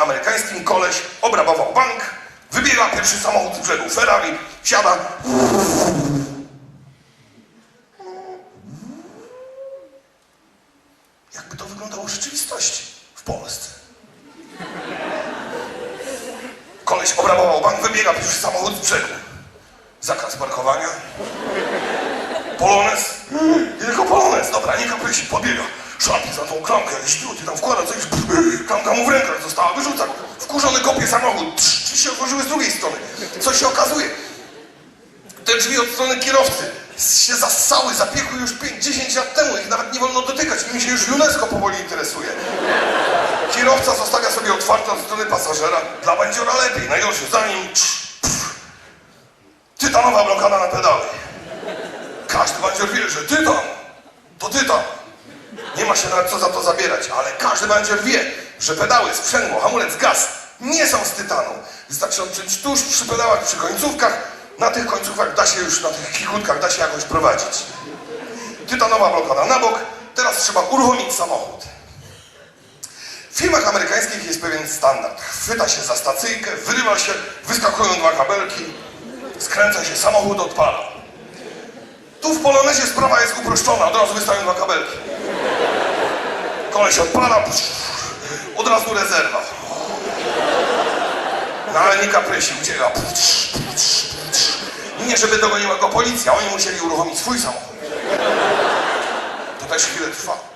amerykańskim koleś obrabował bank, wybiega pierwszy samochód z brzegu Ferrari, wsiada. Jakby to wyglądało w rzeczywistości w Polsce. Koleś obrabował bank, wybiega pierwszy samochód z brzegu. Zakaz parkowania. Polonez. I tylko polonez. Dobra, nie kaprysi, podbiega. Szarpie za tą klamkę, jakiś druty tam wkłada coś. Klamka mu w rękach została, wyrzuca. Wkurzony kopie samochód. Drzwi się otworzyły z drugiej strony. Co się okazuje? Te drzwi od strony kierowcy się zassały, zapiekły już 5-10 lat temu. Ich nawet nie wolno dotykać. Nimi się już UNESCO powoli interesuje. Kierowca zostawia sobie otwarte od strony pasażera. Dla bandziora lepiej. Najgorsze, za nim... Tytanowa blokada na pedały. Każdy bandzior wie, że tytan to tytan. Nie ma się nawet co za to zabierać, ale każdy bandzior wie, że pedały, sprzęgło, hamulec, gaz nie są z tytanu. Wystarczy odciąć tuż przy pedałach, przy końcówkach. Na tych końcówkach da się już, na tych kikutkach da się jakoś prowadzić. Tytanowa blokada na bok. Teraz trzeba uruchomić samochód. W filmach amerykańskich jest pewien standard. Chwyta się za stacyjkę, wyrywa się, wyskakują dwa kabelki, skręca się, samochód odpala. Tu w Polonezie sprawa jest uproszczona, od razu wystają dwa kabelki. Koleś odpala, psz, od razu rezerwa. No ale nie kaprysi, ucieka. Psz, psz, psz. Nie, żeby dogoniła go policja, oni musieli uruchomić swój samochód. To też chwilę trwa.